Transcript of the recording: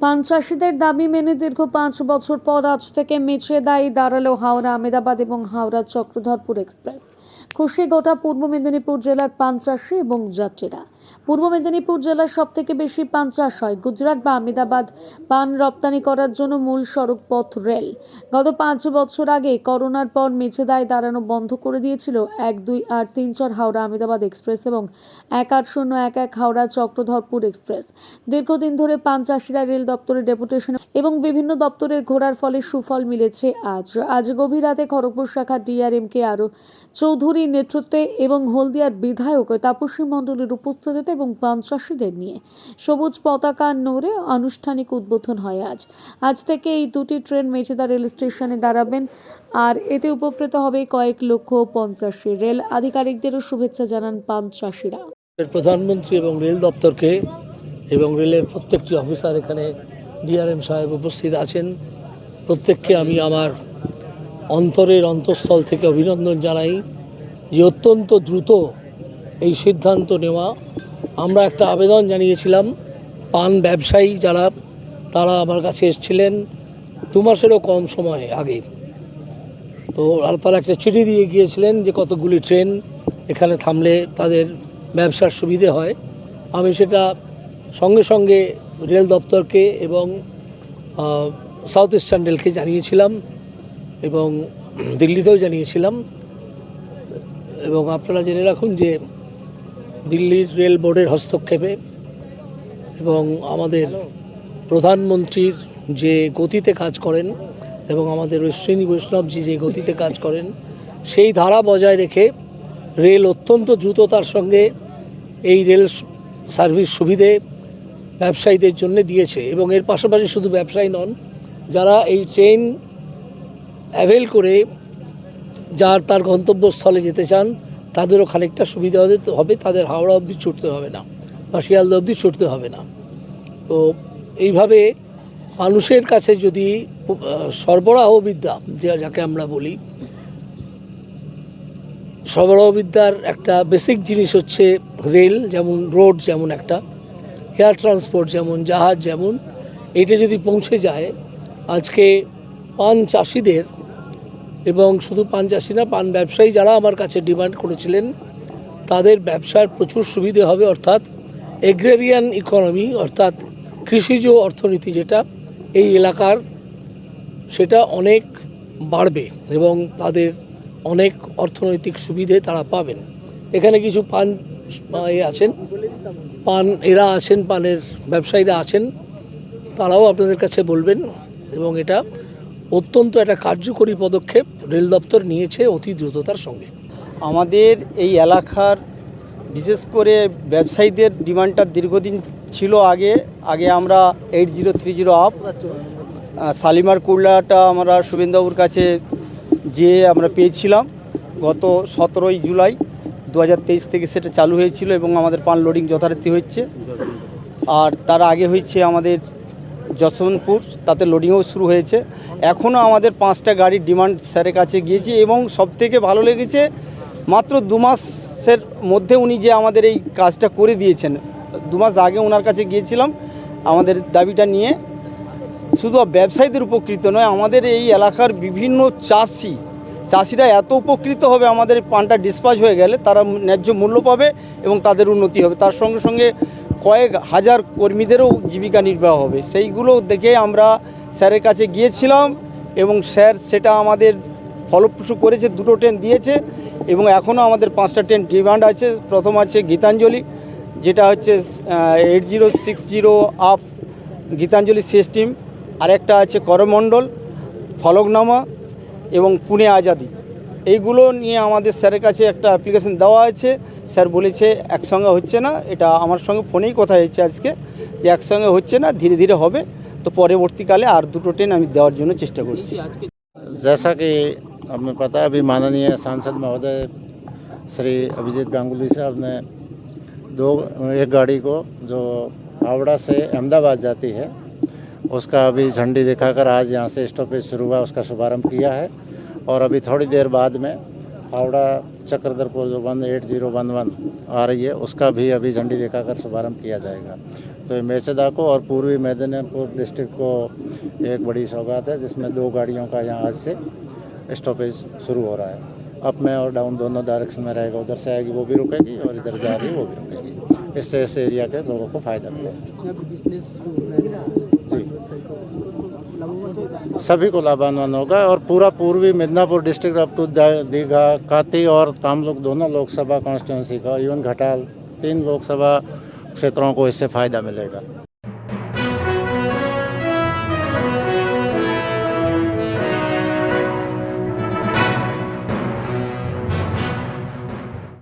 পান চাষিদের দাবি মেনে দীর্ঘ পাঁচ বছর পর আজ থেকে মিছে দায়ী দাঁড়াল হাওড়া আমেদাবাদ এবং হাওড়া চক্রধরপুর এক্সপ্রেস। খুশি গোটা পূর্ব মেদিনীপুর জেলার পান চাষি এবং যাত্রীরা। পূর্ব মেদিনীপুর জেলার সব থেকে বেশি পান চাষ হয় গুজরাট বা আমেদাবাদ পান রপ্তানি করার জন্য মূল সড়ক পথ রেল। গত পাঁচ বছর আগে করোনার পর মেছেদায় দাঁড়ানো বন্ধ করে দিয়েছিল এক দুই আট তিন চার হাওড়া আমেদাবাদ এক্সপ্রেস এবং এক আট শূন্য এক এক হাওড়া চক্রধরপুর এক্সপ্রেস। দীর্ঘদিন ধরে পান চাষিরা রেল দপ্তরের ডেপুটেশন এবং বিভিন্ন দপ্তরের ঘোরার ফলে সুফল মিলেছে আজ। আজ গভীর রাতে খড়গপুর শাখা ডিআরএমকে আরও চৌধুরী নেতৃত্বে এবং হলদিয়ার বিধায়ক তাপসী মণ্ডলের উপস্থিতিতে এবং পান চাষিদের নিয়ে। সবুজ পতাকা নড়ে আনুষ্ঠানিক উদ্বোধন হয় আজ। আজ থেকে এই দুটি ট্রেন মেচেদা রেল স্টেশনে দাঁড়াবেন। আর এতে উপকৃত হবে কয়েক লক্ষ পঞ্চাশি রেল আধিকারিকদেরও শুভেচ্ছা জানান এর প্রধানমন্ত্রী এবং রেল দপ্তরকে এবং রেলের প্রত্যেকটি অফিসার এখানে ডিআরএম সাহেব উপস্থিত আছেন। প্রত্যেককে আমি আমার অন্তরের অন্তঃস্থল থেকে অভিনন্দন জানাই। যে অত্যন্ত দ্রুত এই সিদ্ধান্ত নেওয়া। আমরা একটা আবেদন জানিয়েছিলাম, পান ব্যবসায়ী যারা, তারা আমার কাছে এসেছিলেন দু মাসেরও কম সময় আগে। তো আর তারা একটা চিঠি দিয়ে গিয়েছিলেন যে কতগুলি ট্রেন এখানে থামলে তাদের ব্যবসার সুবিধে হয়। আমি সেটা সঙ্গে সঙ্গে রেল দপ্তরকে এবং সাউথ ইস্টার্ন রেলকে জানিয়েছিলাম এবং দিল্লিতেও জানিয়েছিলাম। এবং আপনারা জেনে রাখুন যে দিল্লির রেল বোর্ডের হস্তক্ষেপে এবং আমাদের প্রধানমন্ত্রীর যে গতিতে কাজ করেন এবং আমাদের শ্রেণি বৈষ্ণবজি যে গতিতে কাজ করেন সেই ধারা বজায় রেখে রেল অত্যন্ত দ্রুততার সঙ্গে এই রেল সার্ভিস সুবিধে ব্যবসায়ীদের জন্য দিয়েছে এবং এর পাশাপাশি শুধু ব্যবসায়ী নন যারা এই ট্রেন অ্যাভেল করে যার তার গন্তব্যস্থলে যেতে চান, তাদেরও খানিকটা সুবিধা হবে, তাদের হাওড়া অবধি ছুটতে হবে না, বা শিয়ালদা অবধি ছুটতে হবে না। তো এইভাবে মানুষের কাছে যদি সরবরাহ বিদ্যা যাকে আমরা বলি সরবরাহ বিদ্যার একটা বেসিক জিনিস হচ্ছে রেল, যেমন রোড যেমন একটা এয়ার ট্রান্সপোর্ট যেমন, জাহাজ যেমন এটা যদি পৌঁছে যায়, আজকে পান চাষিদের এবং শুধু পান চাষি না, পান ব্যবসায়ী যারা আমার কাছে ডিমান্ড করেছিলেন, তাদের ব্যবসার প্রচুর সুবিধে হবে, অর্থাৎ এগ্রেরিয়ান ইকোনমি অর্থাৎ কৃষিজ অর্থনীতি যেটা এই এলাকার, সেটা অনেক বাড়বে এবং তাদের অনেক অর্থনৈতিক সুবিধে তারা পাবেন। এখানে কিছু পান, এ আছেন, পান, এরা আছেন, পানের ব্যবসায়ীরা আছেন, তারাও আপনাদের কাছে বলবেন এবং এটা অত্যন্ত একটা কার্যকরী পদক্ষেপ রেল দপ্তর নিয়েছে অতি দ্রুততার সঙ্গে। আমাদের এই এলাকার বিশেষ করে ব্যবসায়ীদের ডিমান্ডটা দীর্ঘদিন ছিল আগে আগে আমরা eight zero three zero up Shalimar কুল্লাটা আমরা শুভেন্দুবাবুর কাছে যে আমরা পেয়েছিলাম। গত সতেরোই জুলাই দু হাজার তেইশ থেকে সেটা চালু হয়েছিল এবং আমাদের পান লোডিং যথারীতি হচ্ছে আর তার আগে হয়েছে আমাদের যশবন্তপুর তাতে লোডিংও শুরু হয়েছে। এখনও আমাদের পাঁচটা গাড়ির ডিমান্ড স্যারের কাছে গিয়েছে এবং সবথেকে ভালো লেগেছে, মাত্র দু মাসের মধ্যে উনি যে আমাদের এই কাজটা করে দিয়েছেন। দু মাস আগে ওনার কাছে গিয়েছিলাম, আমাদের দাবিটা নিয়ে। শুধু ব্যবসায়ীদের উপকৃত নয়, আমাদের এই এলাকার বিভিন্ন চাষি, চাষিরা এত উপকৃত হবে আমাদের পানটা ডিসপাচ হয়ে গেলে, তারা ন্যায্য মূল্য পাবে এবং তাদের উন্নতি হবে। তার সঙ্গে সঙ্গে কয়েক হাজার কর্মীদেরও জীবিকা নির্বাহ হবে। সেইগুলো দেখে আমরা স্যারের কাছে গিয়েছিলাম এবং স্যার সেটা আমাদের ফলপ্রসূ করেছে, দুটো ট্রেন দিয়েছে এবং এখনও আমাদের পাঁচটা ট্রেন ডিমান্ড আছে। প্রথম আছে গীতাঞ্জলি, যেটা হচ্ছে eight zero six zero up Gitanjali system আরেকটা আছে করমণ্ডল, ফলকনামা এবং পুনে আজাদি। এইগুলো নিয়ে আমাদের স্যারের কাছে একটা অ্যাপ্লিকেশন দেওয়া আছে স্যার বলেছে একসঙ্গে হচ্ছে না এটা আমার সঙ্গে ফোনেই কথা হয়েছে আজকে যে একসঙ্গে হচ্ছে না ধীরে ধীরে হবে তো পরবর্তীকালে আর দুটো ট্রেন আমি দেওয়ার জন্য চেষ্টা করছি जैसा कि हमें पता है अभी माननीय सांसद महोदय श्री अभिजीत गांगुली साहब ने दो एक गाड़ी को जो हावड़ा से अहमदाबाद जाती है उसका अभी झंडी दिखाकर आज यहाँ से स्टॉपेज शुरू हुआ उसका शुभारंभ किया है और अभी थोड़ी देर बाद में हावड़ा चक्रधरपुर जो one eight zero one one आ रही है, उसका भी अभी झंडी दिखाकर शुभारंभ किया जाएगा। तो ये मेचदा को और पूर्वी मेदिनीपुर डिस्ट्रिक्ट को एक बड़ी सौगात है, जिसमें दो गाड़ियों का यहाँ आज से स्टॉपेज शुरू हो रहा है। अप में और डाउन दोनों डायरेक्शन में रहेगा, उधर से आएगी वो भी रुकेगी और इधर जा रही वो भी रुकेगी। इससे इस एरिया के लोगों को फ़ायदा मिलेगा। सभी को लाभान्वान होगा और पूरा पूर्वी Midnapore district up to Digha काती और तामलुक दोनों लोकसभा कॉन्स्टिट्युएंसी का, इवन घटाल, तीन लोकसभा क्षेत्रों को इससे फ़ायदा मिलेगा।